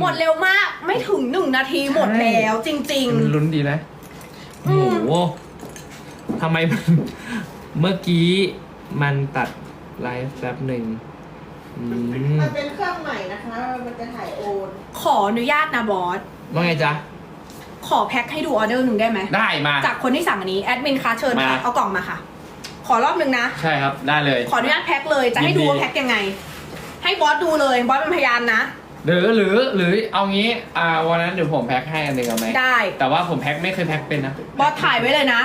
หมดเร็วมากไม่ถึงหนึ่งนาทีหมดแล้วจริง มันลุ้นดีนะอืโอ้มโหทำไมมัน เมื่อกี้มันตัดไลฟ์แป๊บหนึ่งอืมมันเป็นเครื่องใหม่นะคะ มันจะถ่ายโอน ๆ ขออนุญาตนะบอส ว่าไงจ๊ะ ขอแพ็คให้ดูออเดอร์หนึ่งได้ไหม ได้มา จากคนที่สั่งอันนี้แอดมินคะเชิญค่ะมาเอากล่องมาค่ะ ขอรอบหนึ่งนะ ใช่ครับได้เลย ขออนุญาตแพ็คเลยจะให้ดูยินดีว่าแพ็คยังไง ให้บอสดูเลยบอสเป็นพยานนะ หรือหรือหรือเอางี้อ่าวันนั้นเดี๋ยวผมแพ็คให้อันหนึ่งเอาไหมได้ แต่ว่าผมแพ็คไม่เคยแพ็คเป็นนะบอสถ่ายไว้เลยนะ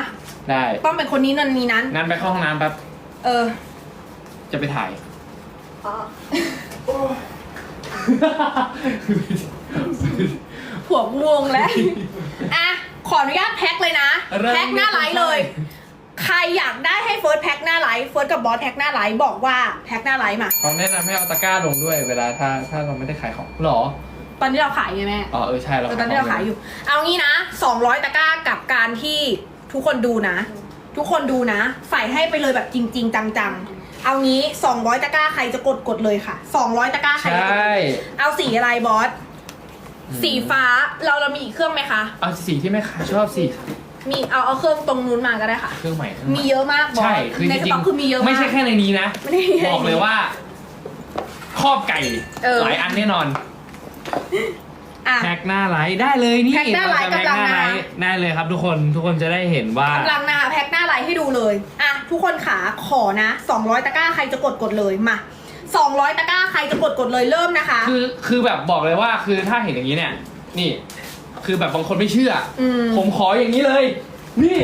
ได้ต้องเป็นคนนี้นันนี้นั้น งั้นไปเข้าห้องน้ำแป๊บเออจะไปถ่ายอ๋อผัวงวงแล้ว อะ ขออนุญาตแพ็คเลยนะ เริ่มแพ็คหน้าไลฟ์เลย ใครอยากได้ให้เฟิร์สแพ็คหน้าไลฟ์เฟิร์สกับบอสแพ็คหน้าไลฟ์บอกว่าแพ็คหน้าไลฟ์มา เขาแนะนำให้เอาตะกร้าลงด้วยเวลาถ้าถ้าเราไม่ได้ขายของหรอ ตอนนี้เราขายไงแม่ อ๋อเออใช่เราเออตอนนี้เราขายอยู่ เอางี้นะ 200 ตะกร้ากับการที่ทุกคนดูนะ ทุกคนดูนะ ใส่ให้ไปเลยแบบจริง ๆ จังๆ เอางี้ 200 ตะกร้าใครจะกดกดเลยค่ะ 200 ตะกร้าใครใชจะกด่เอาสีอะไรบอส สีฟ้า เราเรามีอีกเครื่องไหมคะ เอาสีที่แม่ค้าชอบสิ มีเอาเอาเครื่องตรงนู้นมาก็ได้ค่ะ เครื่องใหม่เครื่องใหมีม่เยอะมากบอสใช่คือในจสริงต็อกคือมีเยอะมาก ไม่ใช่แค่ในนี้นะ ไม่ได้แค่บอกเลยว่าครอบไก่เออ หลายอันแน่นอนอะ แพ็คหน้าไลฟ์ได้เลยนี่แพ็คหน้าไลฟ์เรจะแพ็คหน้ากำลังไลมาฟ์ได้เลยครับทุกคนทุกคนจะได้เห็นว่ากำลังนะคะแพ็คหน้าไลน์ให้ดูเลย อะ ทุกคนขาขอนะ 200 ตะกร้าใครจะกดกดเลยมา 200 ตะกร้าใครจะกดกดเลยเริ่มนะคะ คือคือแบบบอกเลยว่าคือถ้าเห็นอย่างนี้เนี่ย นี่ คือแบบบางคนไม่เชื่ออม ผมขออย่างนี้เลย นี่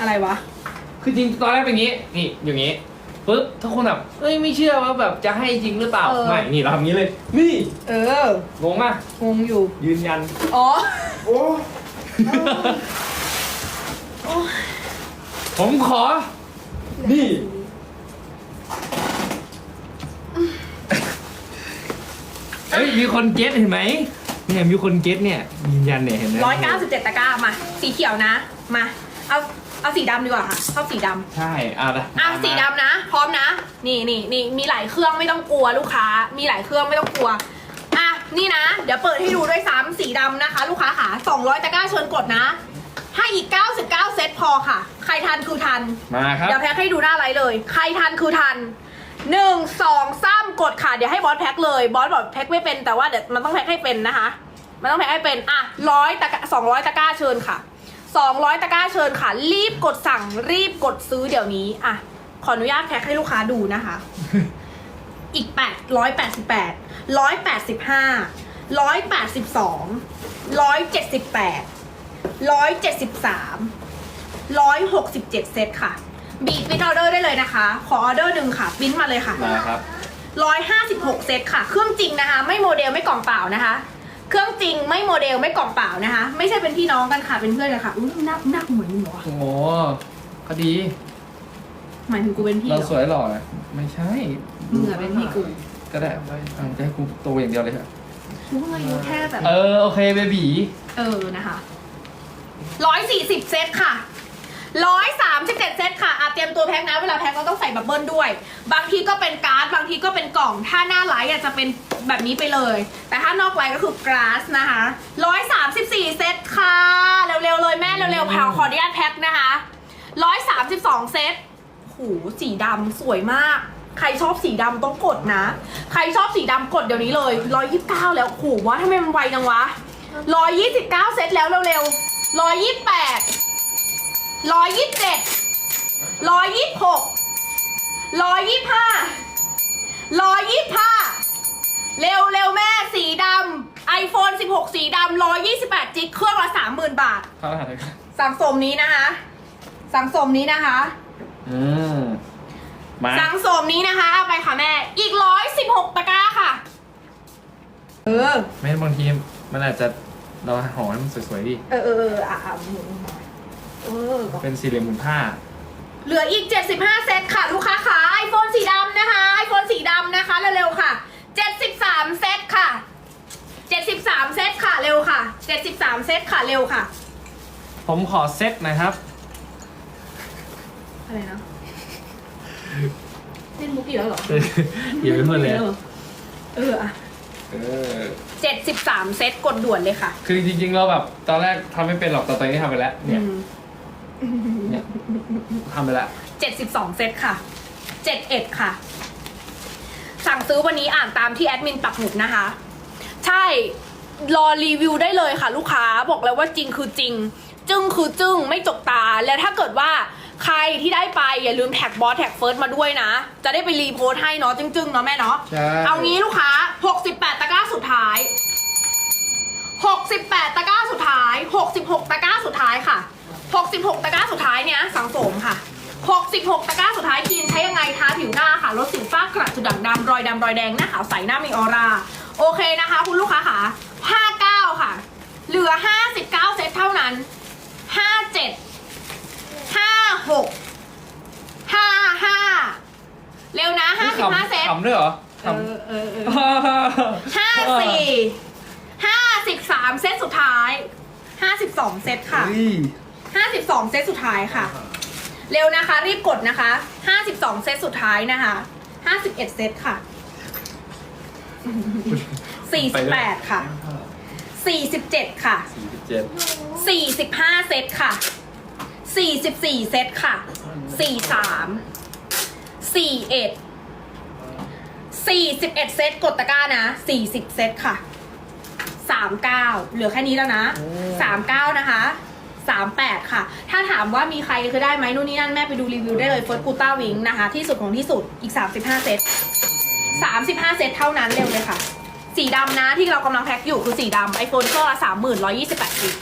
อะไรวะ คือจริงตอนแรกเป็นอย่างนี้ นี่อย่างนี้ปุ๊บทุกคนแบบเอ้ยไม่เชื่อว่าแบบจะให้จริงหรือเปล่าเออ ไม่นี่เราทำอย่างนี้เลย นี่เอองงมากงงอยู่ ยืนยัน อ๋อ โอ้ผมขอ นี่เอ้ยมีคนเก็ตเห็นไหม เนี่ยมีคนเก็ตเนี่ยยืนยันเนี่ยเห็นไหม197ตะกร้ามา สีเขียวนะ มา เอา เอาสีดำดีกว่าค่ะชอบสีดำ ใช่อะละอะมาสีดำนะ พร้อมนะ นี่นี่นี่มีหลายเครื่องไม่ต้องกลัวลูกค้า มีหลายเครื่องไม่ต้องกลัว อะ นี่นะ เดี๋ยวเปิดให้ดูด้วยซ้ำสีดำนะคะ ลูกค้าขา200ตะกร้าเชิญกดนะ ให้อีก 99 เซตพอค่ะ ใครทันคือทัน มาครับ เดี๋ยวแพ็คให้ดูหน้าไลฟ์เลย ใครทันคือทัน หนึ่งสองสามกดค่ะ เดี๋ยวให้บอสแพ็คเลย บอสบอกแพ็คไม่เป็นแต่ว่าเดี๋ยวมันต้องแพ็คให้เป็นนะคะ มันต้องแพ็คให้เป็น อะร้อยตะกสองร้อยตะกร้าเชิญค่ะสองร้อยตะกร้าเชิญค่ะ รีบกดสั่งรีบกดซื้อเดี๋ยวนี้ อะ ขออนุญาตแพ็คให้ลูกค้าดูนะคะ อีกแปดร้อยแปดสิบแปดร้อยแปดสิบห้าร้อยแปดสิบสองร้อยเจ็ดสิบแปดร้อยเจ็ดสิบสามร้อยหกสิบเจ็ดเซตค่ะ บีบปริ้นออเดอร์ได้เลยนะคะ ขอออเดอร์หนึ่งค่ะปริ้นมาเลยค่ะมาครับ ร้อยห้าสิบหกเซตค่ะ เครื่องจริงนะคะ ไม่โมเดลไม่กล่องเปล่านะคะ เครื่องจริงไม่โมเดลไม่กล่องเปล่านะคะ ไม่ใช่เป็นพี่น้องกันค่ะ เป็นเพื่อนกันค่ะ อุ้ยหน้าหน้ากูเหมือนมึงเหรอวะโอ้โหก็ดี หมายถึงกูเป็นพี่เหเรารอสวยหล่อนะไม่ใช่ มึงอะเป็นพี่กูก็ได้เอาจะให้กูโตอย่างเดียวเลยครับกูเพิ่งอายุแค่แบบ เออ โอเคเบบีเออนะคะร้อยสี่สิบเซตค่ะ รียมตัวแพ็คนะ เวลาแพ็คเราต้องใส่บับเบิ้ลด้วย บางทีก็เป็นการ์ด บางทีก็เป็นกล่อง ถ้าหน้าไลท์อะจะเป็นแบบนี้ไปเลย แต่ถ้านอกไลท์ก็คือกราสนะคะร้อยสามสิบสี่เซตค่ะ เร็วๆเลยแม่เร็วๆแพวขออนุญาตแพ็คนะคะร้อยสามสิบสองเซตโหสีดำสวยมากใครชอบสีดำต้องกดนะ ใครชอบสีดำกดเดี๋ยวนี้เลยร้อยยี่สิบเก้าแล้วโหว่าทำไมมันไวจังวะร้อยยี่สิบเก้าเซตแล้วเร็วๆร้อยยี่สิบแปด ร้อยยี่สิบเจ็ดร้อยยี่สิบหกร้อยยี่สิบห้าร้อยยี่สิบห้าเร็วเร็วแม่สีดำ iPhone 16 สีดำร้อยยี่สิบแปดจิกเครื่องละสามหมื่นบาทเข้ารหัสเลยครับสั่งสมนี้นะคะ สั่งสมนี้นะคะ อืมมาสั่งสมนี้นะคะเอาไปค่ะแม่ อีกร้อยสิบหกตะกร้าค่ะ เออ ไม่บางทีมันอาจจะเราห่อให้มันสวยๆดิ เออเออเอออะอะหมุนเออ เป็นสี่เหลี่ยมหมุนผ้า เหลืออีก 75 เซตค่ะ ลูกค้าขาไอโฟนสีดำนะคะไอโฟนสีดำนะคะเร็วๆค่ะ 73 เซตค่ะ 73 เซตค่ะเร็วค่ะ 73 เซตค่ะเร็วค่ะ ผมขอเซตนะครับ อะไรนะเล่นมุกอีกแล้วเหรอเดี๋ยวไปเพื่อนเลยเอออะเออ73 เซตกดด่วนเลยค่ะ คือจริงๆเราแบบตอนแรกทำไม่เป็นหรอกแต่ตอนนี้ทำไปแล้วเนี่ย เนี่ยทำไปแล้ว72 เซตค่ะ 71 ค่ะ สั่งซื้อวันนี้อ่านตามที่แอดมินปักหมุดนะคะ ใช่ รอรีวิวได้เลยค่ะ ลูกค้าบอกแล้วว่าจริงคือจริง จึ้งคือจึ้งไม่จกตา และถ้าเกิดว่าใครที่ได้ไปอย่าลืมแท็กบอสแท็กเฟิร์สมาด้วยนะ จะได้ไปรีโพสต์ให้เนาะจึ้งๆเนาะแม่เนาะ ใช่ เอางี้ลูกค้า 68 ตะกร้าสุดท้าย 68 ตะกร้าสุดท้าย 66 ตะกร้าสุดท้ายค่ะ 66 ตะกร้าสุดท้ายเนี่ยสังสมค่ะ 66 ตะกร้าสุดท้ายกินใช้ยังไงทาผิวหน้าค่ะลดสิวฝ้ากระจุดด่างดำรอยดำรอยแดง หน้าขาวใสหน้ามีออร่า โอเคนะคะ คุณลูกค้าค่ะ 59 ค่ะ เหลือ 59 เซตเท่านั้น 57 56 55 เร็วนะ 55 เซตขำด้วยเหรอเอขำอเออเออห้าสี่ห้าสิบสาม เซตสุดท้ายห้าสิบสองเซตค่ะเฮ้ยห้าสิบสองเซตสุดท้ายค่ะ เร็วนะคะ รีบกดนะคะห้าสิบสองเซตสุดท้ายนะคะห้าสิบเอ็ดเซตค่ะสี่สิบแปดค่ะ สี่สิบเจ็ดค่ะสี่สิบเจ็ดสี่สิบห้าเซตค่ะสี่สิบสี่เซตค่ะสี่สามสี่เอ็ดสี่สิบเอ็ดเซตกดตะกร้านะสี่สิบเซตค่ะ สามเก้าเหลือแค่นี้แล้วนะสามเก้านะคะสามแปดค่ะ ถ้าถามว่ามีใครคือได้ไหมนู่นนี่นั่นแม่ไปดูรีวิวได้เลยเฟิร์สกูต้าวิงนะคะ ที่สุดของที่สุดอีกสามสิบห้าเซตสามสิบห้าเซตเท่านั้นเร็วเลยค่ะ สีดำนะที่เรากำลังแพ็คอยู่คือสีดำไอโฟนเครื่องละสามหมื่นร้อยี่สิบแปดจิก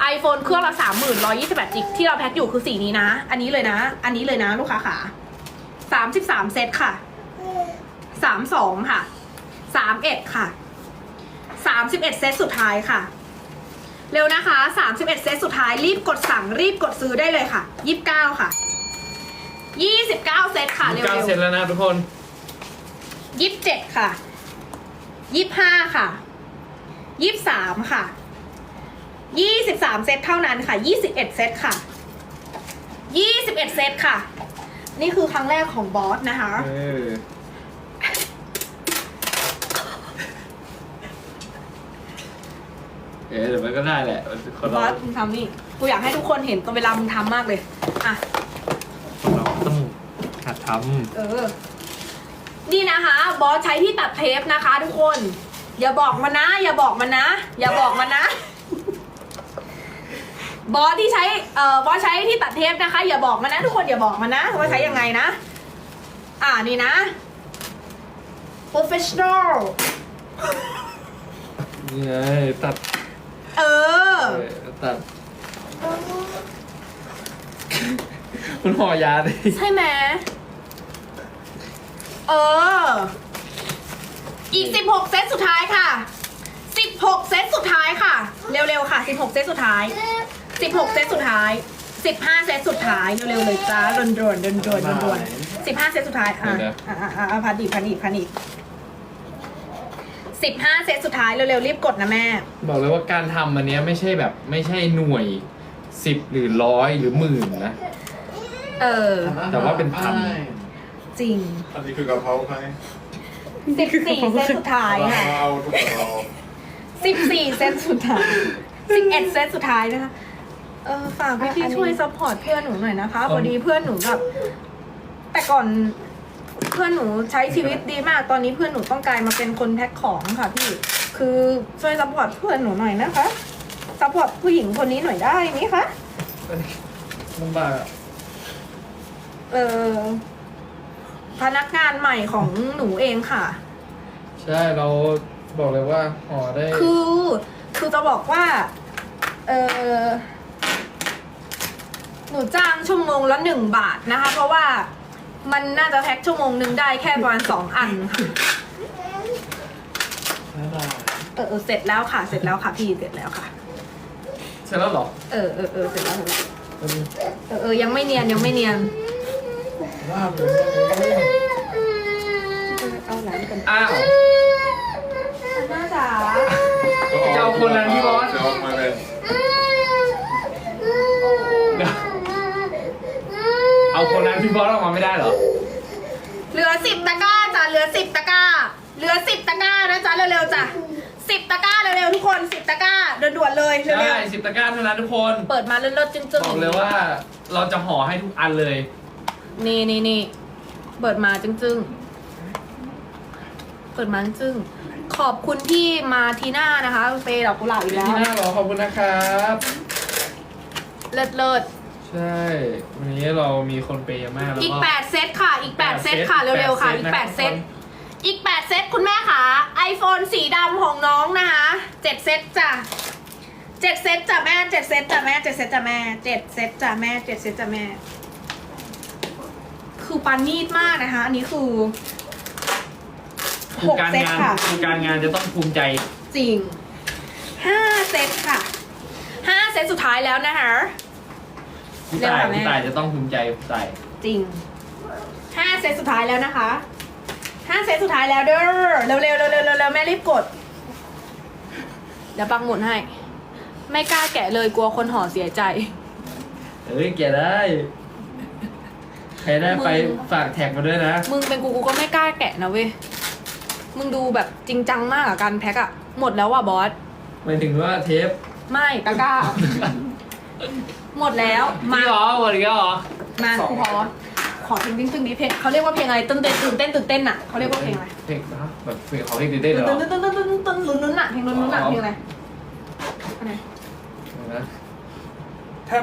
ไอโฟนเครื่องละสามหมื่นร้อยี่สิบแปดจิกที่เราแพ็คอยู่คือสีนี้นะ อันนี้เลยนะ อันนี้เลยนะลูกค้าขาสามสิบสามเซตค่ะสามสองค่ะสามเอ็ดค่ะ สามสิบเอ็ดเซตสุดท้ายค่ะ เร็วนะคะสามสิบเอ็ดเซตสุดท้ายรีบกดสั่งรีบกดซื้อได้เลยค่ะยี่สิบเก้าค่ะยี่สิบเก้าเซตค่ะ เร็วเก้าๆเซนแล้วนะทุกคนยี่สิบเจ็ดค่ะยี่สิบห้าค่ะยี่สิบสามค่ะยี่สิบสามเซตเท่านั้นค่ะยี่สิบเอ็ดเซตค่ะยี่สิบเอ็ดเซตค่ะ นี่คือครั้งแรกของบอสนะคะ เออ เอ๊ะเดี๋ยวมันก็ได้แหละคนบเราอสมึงทำนี่กูอยากให้ทุกคนเห็นตอนเวลามึงทำมากเลย อะ คนเราต้องหัดทเออ นี่นะคะ บอสใช้ที่ตัดเทปนะคะ ทุกคน อย่าบอกมันนะ อย่าบอกมันนะ อย่าบอกมันนะ บอสที่ใช้ เอ่อ บอสใช้ที่ตัดเทปนะคะ อย่าบอกมันนะ ทุกคนอย่าบอกมันนะว่าใช้ยังไงนะ อ่านี่นะ professional ำนี่ไงตัดเออเออ ตัดคุณห่อยาดิใช่ไหมเออ อีก 16 เซตสุดท้ายค่ะ 16 เซตสุดท้ายค่ะ เร็วๆค่ะ 16 เซตสุดท้าย 16 เซตสุดท้าย 15 เซตสุดท้าย เร็วๆเลยจ้าด่วนๆด่วนๆด่วนๆด่วนๆ15 เซตสุดท้ายอะอะอะอะอะพันอีกพันอีกพันอีก 15 เซตสุดท้ายเร็วๆรีบกดนะแม่ บอกเลยว่าการทำอันเนี้ยไม่ใช่แบบไม่ใช่หน่วยสิบหรือร้อยหรือหมื่นนะ เออ แต่ว่าเป็นพันจริง อันนี้คือกะเพราใคร14 เซตสุดท้ายค่ะ เอาทุกเราสิบสี่เซตสุดท้ายสิบเอ็ดเซตสุดท้ายนะคะ เออฝากพี่พี่ๆช่วยซัพพอร์ตเพื่อนหนูหน่อยนะคะ พอดีเพื่อนหนูแบบแต่ก่อน เพื่อนหนูใช้ชีวิตดีมาก ตอนนี้เพื่อนหนูต้องกลายมาเป็นคนแพ็คของค่ะพี่ คือช่วยซัพพอร์ตเพื่อนหนูหน่อยนะคะซัพพอร์ตผู้หญิงคนนี้หน่อยได้ไหมคะลำบากอะเออพนักงานใหม่ของหนูเองค่ะ ใช่เราบอกเลยว่าห่อได้ คือคือจะบอกว่า เออหนูจ้างชั่วโมงละหนึ่งบาทนะคะ เพราะว่า มันน่าจะแพ็คชั่วโมงหนึ่งได้แค่ประมาณสองอันค่ะเออเออเสร็จแล้วค่ะ เสร็จแล้วค่ะพี่เสร็จแล้วค่ะ เสร็จแล้วเหรอเออเออเออเสร็จแล้วเสร็จแล้วเออเออยังไม่เนียนยังไม่เนียนเอาหลังกันอ้าวน่าจ๋าจะเอาคนนั้นพี่บอสจะเอามาเลย เดี๋ยวเอาคนนั้นพี่ บอสออกมาไม่ได้เหรอ เหลือสิบตะกร้าจ้ะเหลือสิบตะกร้า เหลือสิบตะกร้านะจ๊ะเร็วๆจ้ะจ้ะสิบตะกร้าเร็วๆทุกคนสิบตะกร้าด่วนๆเลยเร็ใช่วสิบตะกร้าเท่านั้นทุกคน ๆเปิดมาเลิศๆจึ้งบอกเลยว่าเราจะห่อให้ทุกอันเลยๆนี่นี่นี่เปิดมาจึ้งๆเปิดมาจึ้งๆขอบคุณที่มาทีหน้านะคะเปย์ดอกกุหลาบอีกแล้ว ที่น่าบอกขอบคุณนะครับ เลิศเลิศ ใช่ วันนี้เรามีคนเปย์เยอะมากแล้วอีก ก็ 8 เซตค่ะ อีก 8 เซตค่ะ เร็วๆค่ะ อีก 8 เซต อีก 8 เซตคุณแม่ค่ะ iPhone สีดำของน้องนะคะ7เซตจ้ะ7เซตจ้ะแม่7เซตจ้ะแม่7เซตจ้ะแม่7เซตจ้ะแม่7เซตจ้ะแม่ คือปานนีดมากนะคะ อันนี้คือคือการ6เซตงานค่ะ คือการงานจะต้องภูมิใจ จริง5เซตค่ะ5เซตสุดท้ายแล้วนะคะ พี่เร็วตายค่ะแม่ พี่ตายจะต้องภูมิใจพี่ตายจริงห้าเซตสุดท้ายแล้วนะคะห้าเซตสุดท้ายแล้วเด้อเร็วๆเร็วๆเร็วๆเร็วๆแม่รีบกด เดี๋ยวปังหมุนให้ ไม่กล้าแกะเลยกลัวคนห่อเสียใจ เอ้ยเกียได้ใครได้ไปมึง ฝากแท็กมาด้วยนะ มึงเป็นกูกูก็ไม่กล้าแกะนะเว้ย มึงดูแบบจริงจังมากอะการแพ็คอะหมดแล้วว่ะบอส หมายถึงว่าเทป ไม่ตะกร้า หมดแล้ว มามาเหรอหมดอีกแล้วเหรอมาครูพอขอเพลงติ้งตึงนี้เพลงเขาเรียกว่าเพลงอะไรตื่นเต้นตื่นเต้นตื่นเต้นอะเขาเรียกว่าเพลงอะไรเพลงฮะแบบเพลงของเพลงตื่นเต้นเหรอตึ้นตึ้นตึ้นตึ้นตึ้นลุ้นลุ้นอะเพลงลุ้นลุ้นอะเพลงอะไรอะไรเดี๋ยวนะแทบ